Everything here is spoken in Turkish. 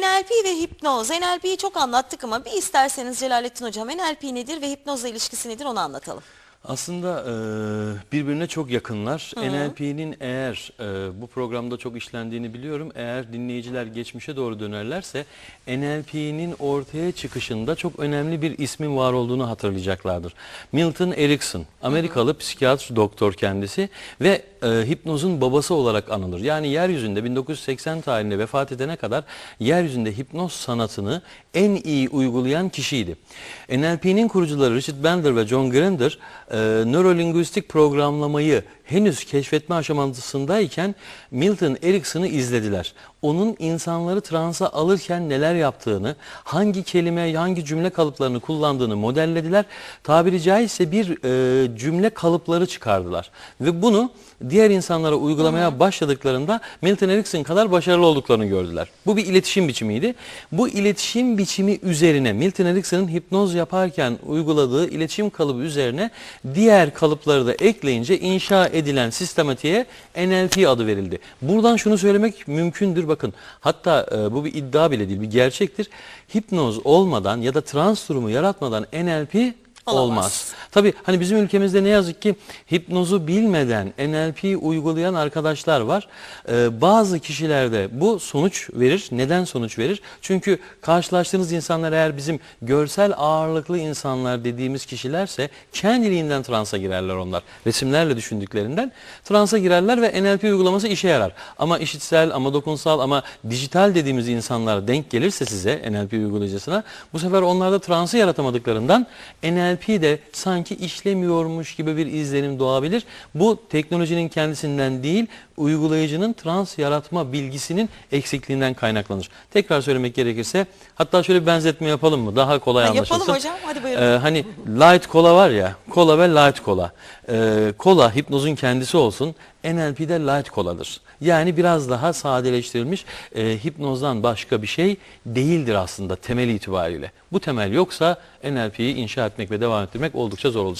NLP ve hipnoz. NLP'yi çok anlattık ama bir isterseniz Celalettin Hocam NLP nedir ve hipnozla ilişkisi nedir onu anlatalım. Aslında e, birbirine çok yakınlar. NLP'nin eğer e, bu programda çok işlendiğini biliyorum. Eğer dinleyiciler geçmişe doğru dönerlerse NLP'nin ortaya çıkışında çok önemli bir ismin var olduğunu hatırlayacaklardır. Milton Erickson, Amerikalı psikiyatr doktor kendisi ve e, hipnozun babası olarak anılır. Yani yeryüzünde 1980 tarihinde vefat edene kadar yeryüzünde hipnoz sanatını en iyi uygulayan kişiydi. NLP'nin kurucuları Richard Bandler ve John Grinder e, nörolinguistik programlamayı henüz keşfetme aşamasındayken Milton Erickson'ı izlediler. Onun insanları transa alırken neler yaptığını, hangi kelime, hangi cümle kalıplarını kullandığını modellediler. Tabiri caizse bir e, cümle kalıpları çıkardılar. Ve bunu diğer insanlara uygulamaya başladıklarında Milton Erickson kadar başarılı olduklarını gördüler. Bu bir iletişim biçimiydi. Bu iletişim biçimi üzerine Milton Erickson'ın hipnoz yaparken uyguladığı iletişim kalıbı üzerine diğer kalıpları da ekleyince inşa edilen sistematiğe NLP adı verildi. Buradan şunu söylemek mümkündür bakın. Hatta e, bu bir iddia bile değil bir gerçektir. Hipnoz olmadan ya da trans durumu yaratmadan NLP Olamaz. olmaz. Tabii hani bizim ülkemizde ne yazık ki hipnozu bilmeden NLP uygulayan arkadaşlar var. Ee, bazı kişilerde bu sonuç verir. Neden sonuç verir? Çünkü karşılaştığınız insanlar eğer bizim görsel ağırlıklı insanlar dediğimiz kişilerse kendiliğinden transa girerler onlar. Resimlerle düşündüklerinden transa girerler ve NLP uygulaması işe yarar. Ama işitsel ama dokunsal ama dijital dediğimiz insanlar denk gelirse size NLP uygulayıcısına bu sefer onlarda transı yaratamadıklarından NLP de sanki işlemiyormuş gibi bir izlenim doğabilir. Bu teknolojinin kendisinden değil uygulayıcının trans yaratma bilgisinin eksikliğinden kaynaklanır. Tekrar söylemek gerekirse hatta şöyle bir benzetme yapalım mı? Daha kolay Ha, anlaşılsın. yapalım hocam, hadi buyurun. Ee, hani light kola var ya kola ve light kola. Ee, kola hipnozun kendisi olsun NLP'de light koladır. Yani biraz daha sadeleştirilmiş e, hipnozdan başka bir şey değildir aslında temel itibariyle. Bu temel yoksa NLP'yi inşa etmek ve devam ettirmek oldukça zor olacak.